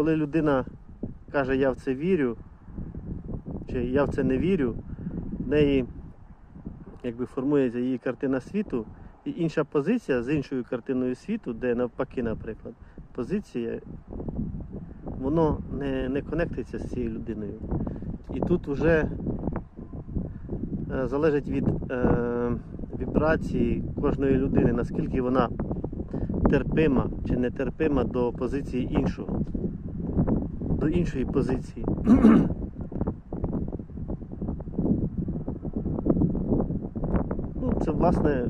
коли людина каже, я в це вірю, чи я в це не вірю, в неї якби формується її картина світу, і інша позиція з іншою картиною світу, де навпаки, наприклад, позиція, воно не, не конектиться з цією людиною. І тут вже е, залежить від е, вібрації кожної людини, наскільки вона терпима чи нетерпима до позиції іншого, до іншої позиції. Ну, це власне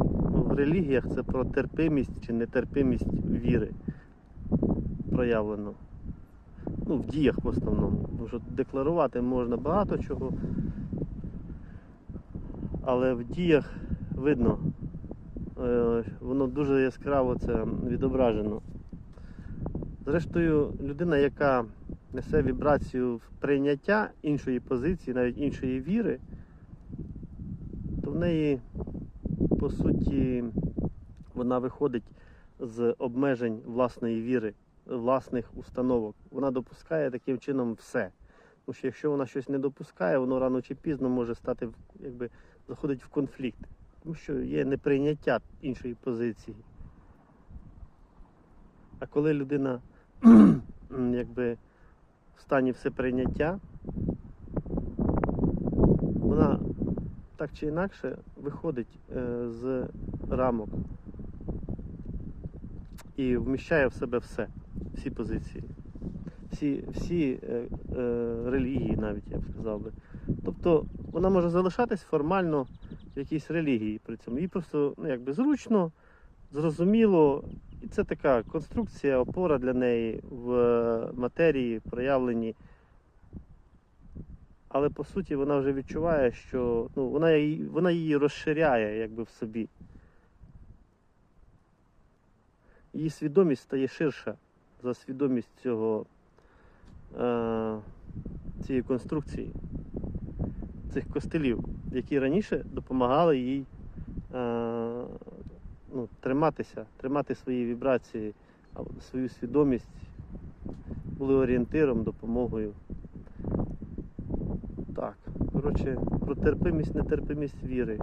в релігіях це про терпимість чи нетерпимість віри проявлено. Ну, в діях в основному. Тому що декларувати можна багато чого, але в діях видно, е, воно дуже яскраво це відображено. Зрештою, людина, яка несе вібрацію прийняття іншої позиції, навіть іншої віри, то в неї, по суті, вона виходить з обмежень власної віри, власних установок. Вона допускає таким чином все. Тому що якщо вона щось не допускає, воно рано чи пізно може стати якби заходить в конфлікт. Тому що є неприйняття іншої позиції. А коли людина якби в стані всеприйняття, вона так чи інакше виходить е, з рамок і вміщає в себе все, всі позиції, всі, всі е, е, релігії навіть, я б сказав би. Тобто вона може залишатись формально в якійсь релігії при цьому. Їй просто ну, якби зручно, зрозуміло, і це така конструкція, опора для неї в е, матерії, проявленні. Але по суті вона вже відчуває, що ну, вона, її, вона її розширяє якби в собі. Її свідомість стає ширша за свідомість цього, е, цієї конструкції, цих костелів, які раніше допомагали їй е, ну, триматися, тримати свої вібрації, свою свідомість, були орієнтиром, допомогою. Так, коротше, про терпимість, нетерпимість віри.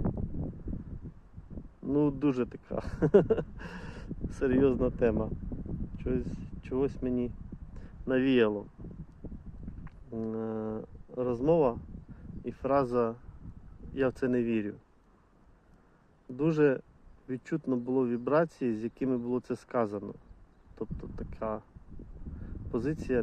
Ну, дуже така серйозна тема. Чогось, чогось мені навіяло. Е, Розмова і фраза Я в це не вірю. Дуже відчутно було вібрації, з якими було це сказано. Тобто така позиція